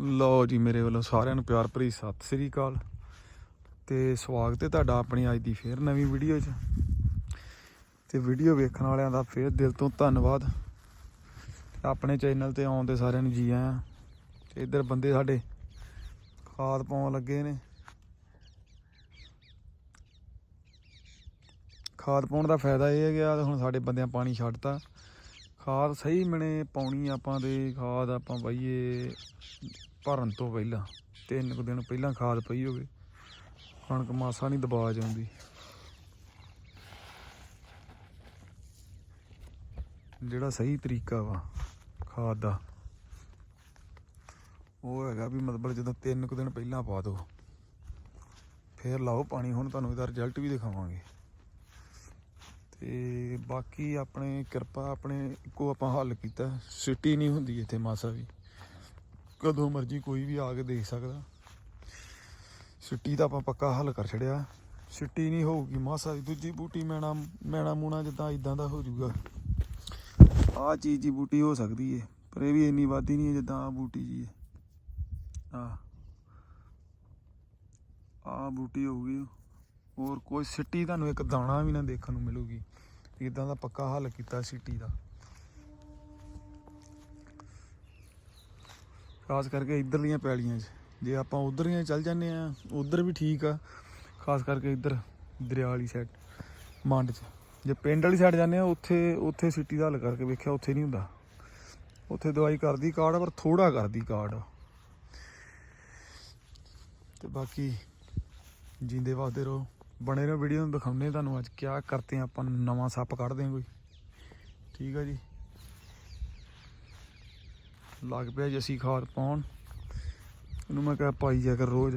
ਲਓ ਜੀ, ਮੇਰੇ ਵੱਲੋਂ ਸਾਰਿਆਂ ਨੂੰ ਪਿਆਰ ਭਰੀ ਸਤਿ ਸ੍ਰੀ ਅਕਾਲ। ਤੇ ਸਵਾਗਤ ਹੈ ਤੁਹਾਡਾ ਆਪਣੀ ਅੱਜ ਦੀ ਫੇਰ ਨਵੀਂ ਵੀਡੀਓ 'ਚ। ਤੇ ਵੀਡੀਓ ਵੇਖਣ ਵਾਲਿਆਂ ਦਾ ਫੇਰ ਦਿਲ ਤੋਂ ਧੰਨਵਾਦ। ਆਪਣੇ ਚੈਨਲ ਤੇ ਆਉਣ 'ਤੇ ਸਾਰਿਆਂ ਨੂੰ ਜੀ ਆਇਆਂ। ਤੇ ਇੱਧਰ ਬੰਦੇ ਸਾਡੇ ਖਾਦ ਪਾਉਣ ਲੱਗੇ ਨੇ। ਖਾਦ ਪਾਉਣ ਦਾ ਫਾਇਦਾ ਇਹ ਹੈ ਕਿ ਆਹ ਹੁਣ ਸਾਡੇ ਬੰਦਿਆਂ ਪਾਣੀ ਛੱਡਤਾ। ਖਾਦ ਸਹੀ ਮਣੇ ਪਾਉਣੀ ਆਪਾਂ ਤੇ ਖਾਦ ਆਪਾਂ ਪਾਈਏ ਭਰਨ ਤੋਂ ਪਹਿਲਾਂ, ਤਿੰਨ ਕੁ ਦਿਨ ਪਹਿਲਾਂ ਖਾਦ ਪਈ ਹੋਵੇ, ਕਣਕ ਮਾਸਾ ਨਹੀਂ ਦਬਾ ਜਾਂਦੀ। ਜਿਹੜਾ ਸਹੀ ਤਰੀਕਾ ਵਾ, ਖਾਦ ਦਾ, ਉਹ ਹੈਗਾ ਵੀ ਮਤਲਬ ਜਦੋਂ ਤਿੰਨ ਕੁ ਦਿਨ ਪਹਿਲਾਂ ਪਾ ਦੋ, ਫੇਰ ਲਾਓ ਪਾਣੀ, ਹੁਣ ਤੁਹਾਨੂੰ ਇਹਦਾ ਰਿਜ਼ਲਟ ਵੀ ਦਿਖਾਵਾਂਗੇ। ਤੇ ਬਾਕੀ ਆਪਣੇ ਕਿਰਪਾ ਆਪਣੇ ਕੋ ਆਪਾਂ ਹੱਲ ਕੀਤਾ। ਸਿੱਟੀ ਨਹੀਂ ਹੁੰਦੀ ਇੱਥੇ ਮਾਸਾ ਵੀ। ਕਦੋਂ ਮਰਜ਼ੀ ਕੋਈ ਵੀ ਆ ਕੇ ਦੇਖ ਸਕਦਾ। ਸਿੱਟੀ ਦਾ ਆਪਾਂ ਪੱਕਾ ਹੱਲ ਕਰ ਛੜਿਆ ਸਿੱਟੀ ਨਹੀਂ ਹੋਊਗੀ ਮਾਸਾ ਦੀ ਦੂਜੀ ਬੂਟੀ ਮੈਣਾ ਮੈਣਾ ਮੂਣਾ ਜਿੱਦਾਂ ਇਦਾਂ ਦਾ ਹੋ ਜਾਊਗਾ। ਆਹ ਚੀਜ਼ ਦੀ ਬੂਟੀ ਹੋ ਸਕਦੀ ਏ, ਪਰ ਇਹ ਵੀ ਇੰਨੀ ਵਾਦੀ ਨਹੀਂ ਹੈ ਜਿੱਦਾਂ ਆ ਬੂਟੀ ਜੀ ਹੈ ਆ ਆ ਬੂਟੀ ਹੋਊਗੀ ਹੋਰ ਕੋਈ ਸਿੱਟੀ ਤੁਹਾਨੂੰ ਇੱਕ ਦਾਣਾ ਵੀ ਨਾ ਦੇਖਣ ਨੂੰ ਮਿਲੂਗੀ। ਇਦਾਂ ਦਾ ਪੱਕਾ ਹੱਲ ਕੀਤਾ ਸਿੱਟੀ ਦਾ। ਖਾਸ ਕਰਕੇ ਇਧਰਲੀਆਂ ਪੈਲੀਆਂ 'ਚ। ਜੇ ਆਪਾਂ ਉਧਰਲੀਆਂ ਚੱਲ ਜਾਂਦੇ ਆ ਉਧਰ ਵੀ ਠੀਕ ਆ। ਖਾਸ ਕਰਕੇ ਇਧਰ ਦਰਿਆ ਵਾਲੀ ਸਾਈਡ ਮੰਡ 'ਚ। ਜੇ ਪਿੰਡ ਵਾਲੀ ਸਾਈਡ ਜਾਂਦੇ ਆ ਉੱਥੇ ਉੱਥੇ ਸਿੱਟੀ ਦਾ ਹੱਲ ਕਰਕੇ ਵੇਖਿਆ, ਉੱਥੇ ਨਹੀਂ ਹੁੰਦਾ। ਉੱਥੇ ਦਵਾਈ ਕਰਦੀ ਕਾਰਡ, ਪਰ ਥੋੜਾ ਕਰਦੀ ਕਾਰਡ। ਤੇ ਬਾਕੀ ਜਿੰਦੇ ਵਾਸਤੇ ਰਹੋ। ਬਣੇ ਰਹੋ ਵੀਡੀਓ ਨੂੰ ਦਿਖਾਉਂਦੇ ਤੁਹਾਨੂੰ ਅੱਜ ਕਿਆ ਕਰਤੇ ਆਪਾਂ, ਨਵਾਂ ਸੱਪ ਕੱਢਦੇ ਹਾਂ ਕੋਈ। ਠੀਕ ਆ ਜੀ। ਲੱਗ ਪਿਆ ਜੀ ਅਸੀਂ ਖਾਦ ਪਾਉਣ। ਇਹਨੂੰ ਮੈਂ ਕਿਹਾ ਪਾਈ ਜਾ ਕਰ ਰੋਜ਼।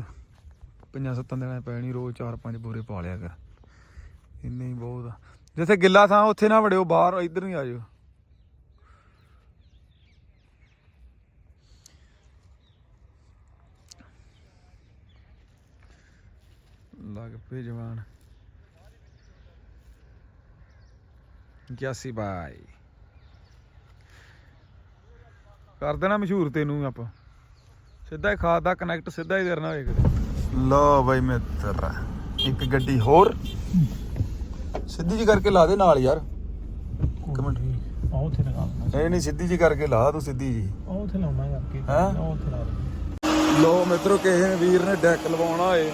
ਪੰਜਾਂ ਸੱਤਾਂ ਦਿਨਾਂ ਪੈਣੀ, ਰੋਜ਼ ਚਾਰ ਪੰਜ ਬੋਰੇ ਪਾ ਲਿਆ ਕਰ। ਇੰਨੇ ਹੀ ਬਹੁਤ ਆ। ਜਿੱਥੇ ਗਿੱਲਾ ਥਾਂ, ਉੱਥੇ ਨਾ ਵੜਿਓ, ਬਾਹਰ ਇੱਧਰ ਨਹੀਂ ਆ ਜਾਓ। ਲੱਗ ਪਏ ਜਵਾਨ। 81 ਬਾਈ। ਕਰ ਦੇਣਾ ਮਸ਼ਹੂਰ ਤੈਨੂੰ ਆਪਾਂ। ਸਿੱਧਾ ਹੀ ਖਾਦ ਦਾ ਕਨੈਕਟ ਸਿੱਧਾ ਹੀ ਕਰਨਾ ਹੋਏ ਕਿਤੇ। ਲਓ ਬਾਈ ਮਿੱਤਰ ਇੱਕ ਗੱਡੀ ਹੋਰ। ਸਿੱਧੀ ਜੀ ਕਰਕੇ ਲਾ ਦੇ ਨਾਲ ਯਾਰ। ਇੱਕ ਮਿੰਟ। ਆਹ ਉੱਥੇ ਲਗਾ ਦੇਣਾ ਨਹੀਂ ਨਹੀਂ ਸਿੱਧੀ ਜੀ ਕਰਕੇ ਲਾ ਤੂੰ ਸਿੱਧੀ ਜੀ ਆਹ ਉੱਥੇ ਲਾਉਣਾ ਕਰਕੇ। ਹੈਂ? ਆਹ ਉੱਥੇ ਲਾ ਲੋ ਮਿੱਤਰੋ ਕਿਸੇ ਵੀਰ ਨੇ ਡੈਕ ਲਵਾਉਣਾ ਹੋਏ।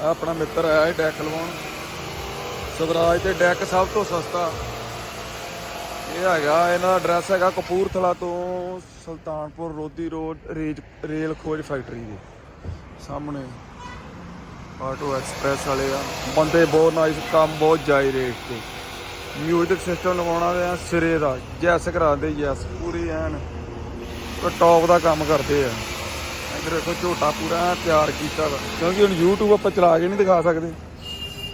ਆਹ ਆਪਣਾ ਮਿੱਤਰ ਆਇਆ ਹੈ ਡੈਕ ਲਵਾਉਣ। ਸਵਰਾਜ ਤੇ ਡੈਕ ਸਭ ਤੋਂ ਸਸਤਾ। ਇਹ ਹੈਗਾ, ਇਹਨਾਂ ਦਾ ਐਡਰੈਸ ਹੈਗਾ ਕਪੂਰਥਲਾ ਤੋਂ ਸੁਲਤਾਨਪੁਰ ਲੋਧੀ ਰੋਡ, ਰੇਜ, ਰੇਲ ਖੋਜ ਫੈਕਟਰੀ ਦੇ। ਸਾਹਮਣੇ ਆਟੋ ਐਕਸਪ੍ਰੈਸ ਵਾਲੇ ਆ। ਬੰਦੇ ਬਹੁਤ ਨਾਈਸ ਕੰਮ ਬਹੁਤ ਜਾਈ ਰੇਟ ਤੇ। ਮਿਊਜ਼ਿਕ ਸਿਸਟਮ ਲਵਾਉਣਾ ਤੇ ਆ, ਸਿਰੇ ਦਾ। ਜੈਸ ਕਰਾਉਂਦੇ ਯੈਸ ਪੂਰੀ ਐਨ। ਟੌਪ ਦਾ ਕੰਮ ਕਰਦੇ ਆ। ਇੱਧਰ ਦੇਖੋ ਝੋਟਾ ਪੂਰਾ ਤਿਆਰ ਕੀਤਾ ਵਾ। ਕਿਉਂਕਿ ਹੁਣ YouTube ਆਪਾਂ ਚਲਾ ਕੇ ਨਹੀਂ ਦਿਖਾ ਸਕਦੇ।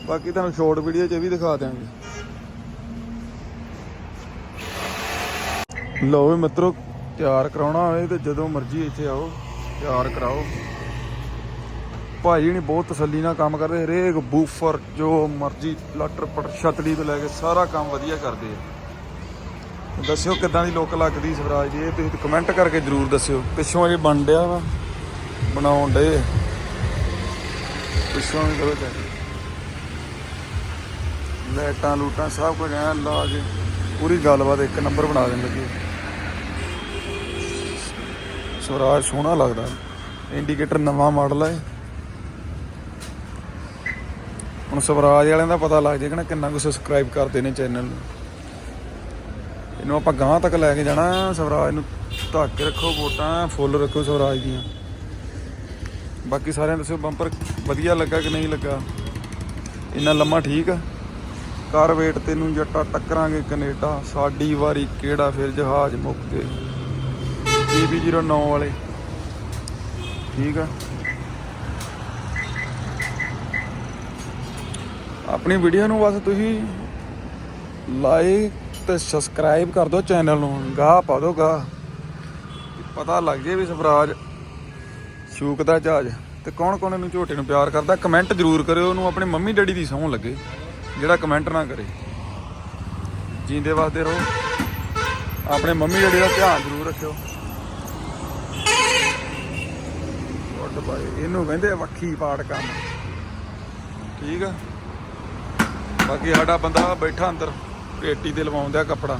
ਬਾਕੀ ਤੁਹਾਨੂੰ ਸ਼ਾਰਟ ਵੀਡੀਓ 'ਚ ਵੀ ਦਿਖਾ ਦਿਆਂਗੇ। ਲਓ ਵੀ ਮਿੱਤਰੋ, ਤਿਆਰ ਕਰਾਉਣਾ ਹੋਵੇ ਤੇ ਜਦੋਂ ਮਰਜ਼ੀ ਇੱਥੇ ਆਓ, ਤਿਆਰ ਕਰਾਓ। ਭਾਜੀ ਨੇ ਬਹੁਤ ਤਸੱਲੀ ਨਾਲ ਕੰਮ ਕਰਦੇ, ਹਰੇਕ ਬੂਫਰ ਜੋ ਮਰਜ਼ੀ ਲਟਰ ਪਟ ਛਤਰੀ ਤੋਂ ਲੈ ਕੇ ਸਾਰਾ ਕੰਮ ਵਧੀਆ ਕਰਦੇ ਆ। ਦੱਸਿਓ ਕਿੱਦਾਂ ਦੀ ਲੁੱਕ ਲੱਗਦੀ ਸਵਰਾਜ ਦੀ, ਇਹ ਤੁਸੀਂ ਕਮੈਂਟ ਕਰਕੇ ਜਰੂਰ ਦੱਸਿਓ। ਪਿੱਛੋਂ ਅਜੇ ਬਣ ਡਿਆ ਵਾ। ਬਣਾਉਣ ਡੇ ਪਿੱਛੋਂ ਵੀ ਕਰੋ ਚੈੱਕ। ਲਾਈਟਾਂ ਲੂਟਾਂ ਸਭ ਕੁਝ ਐ ਲਾ ਕੇ ਪੂਰੀ ਗੱਲਬਾਤ ਇੱਕ ਨੰਬਰ ਬਣਾ ਦੇਣ ਲੱਗੇ ਸਵਰਾਜ ਸੋਹਣਾ ਲੱਗਦਾ। ਇੰਡੀਕੇਟਰ ਨਵਾਂ ਮਾਡਲ ਹੈ ਹੁਣ ਸਵਰਾਜ ਵਾਲਿਆਂ ਦਾ ਪਤਾ ਲੱਗ ਜਾਏਗਾ ਨਾ ਕਿੰਨਾ ਕੁ ਸਬਸਕ੍ਰਾਈਬ ਕਰਦੇ ਨੇ ਚੈਨਲ ਨੂੰ। ਇਹਨੂੰ ਆਪਾਂ ਗਾਂ ਤੱਕ ਲੈ ਕੇ ਜਾਣਾ। ਸਵਰਾਜ ਨੂੰ ਧੱਕ ਕੇ ਰੱਖੋ ਵੋਟਾਂ, ਫੁੱਲ ਰੱਖੋ ਸਵਰਾਜ ਦੀਆਂ। ਬਾਕੀ ਸਾਰਿਆਂ ਦੱਸਿਓ ਬੰਪਰ ਵਧੀਆ ਲੱਗਾ ਕਿ ਨਹੀਂ ਲੱਗਾ? ਇੰਨਾ ਲੰਮਾ ਠੀਕ ਆ? ਕਰ ਵੇਟ ਤੈਨੂੰ ਜੱਟਾ ਟੱਕਰਾਂਗੇ ਕੈਨੇਡਾ। ਸਾਡੀ ਵਾਰੀ ਕਿਹੜਾ ਫਿਰ ਜਹਾਜ਼ ਮੁੱਕ ਗਏ BB09 ਵਾਲੇ। ਠੀਕ ਆ? ਆਪਣੀ ਵੀਡੀਓ ਨੂੰ ਬਸ ਤੁਸੀਂ ਲਾਈਕ ਤੇ ਸਬਸਕ੍ਰਾਈਬ ਕਰ ਦਿਓ ਚੈਨਲ ਨੂੰ। ਗਾਹ ਪਾ ਦਿਓ ਗਾਹ। ਪਤਾ ਲੱਗ ਜੇ ਵੀ ਸਵਰਾਜ ਸ਼ੂਕ ਦਾ ਜਹਾਜ਼ ਤੇ ਕੌਣ ਕੌਣ ਇਹਨੂੰ ਝੋਟੇ ਨੂੰ ਪਿਆਰ ਕਰਦਾ ਕਮੈਂਟ ਜ਼ਰੂਰ ਕਰਿਓ, ਉਹਨੂੰ ਆਪਣੇ ਮੰਮੀ ਡੈਡੀ ਦੀ ਸਹੁੰ ਲੱਗੇ, ਜਿਹੜਾ ਕਮੈਂਟ ਨਾ ਕਰੇ। ਜੀਂਦੇ ਵਾਸਤੇ ਰਹੋ, ਆਪਣੇ ਮੰਮੀ ਡੈਡੀ ਦਾ ਧਿਆਨ ਜ਼ਰੂਰ ਰੱਖਿਓ। ਸੈੱਟ ਪਾਏ ਇਹਨੂੰ ਕਹਿੰਦੇ ਵੱਖੀ ਪਾੜ ਕੰਮ ਠੀਕ ਆ? ਬਾਕੀ ਸਾਡਾ ਬੰਦਾ ਬੈਠਾ ਅੰਦਰ, ਪੇਟੀ ਤੇ ਲਵਾਉਂਦਾ ਕੱਪੜਾ।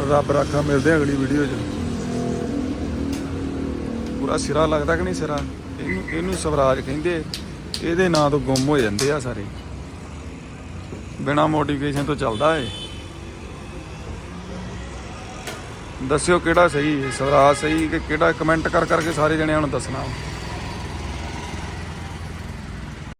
ਰੱਬ ਰਾਖਾ ਮਿਲਦੇ ਆ ਅਗਲੀ ਵੀਡੀਓ 'ਚ। ਪੂਰਾ ਸਿਰਾ ਲੱਗਦਾ ਕਿ ਨਹੀਂ ਸਿਰਾ? ਇਹਨੂੰ ਇਹਨੂੰ ਸਵਰਾਜ ਕਹਿੰਦੇ ਇਹਦੇ ਨਾਂ ਤੋਂ ਗੁੰਮ ਹੋ ਜਾਂਦੇ ਆ ਸਾਰੇ। ਬਿਨਾ ਮੋਟੀਵੇਸ਼ਨ ਤੋਂ ਚੱਲਦਾ ਏ ਦੱਸਿਓ ਕਿਹੜਾ ਸਹੀ, ਸਵਰਾਜ ਸਹੀ ਕਿ ਕਿਹੜਾ ਕਮੈਂਟ ਕਰ ਕਰਕੇ ਸਾਰੇ ਜਣਿਆਂ ਨੂੰ ਦੱਸਣਾ।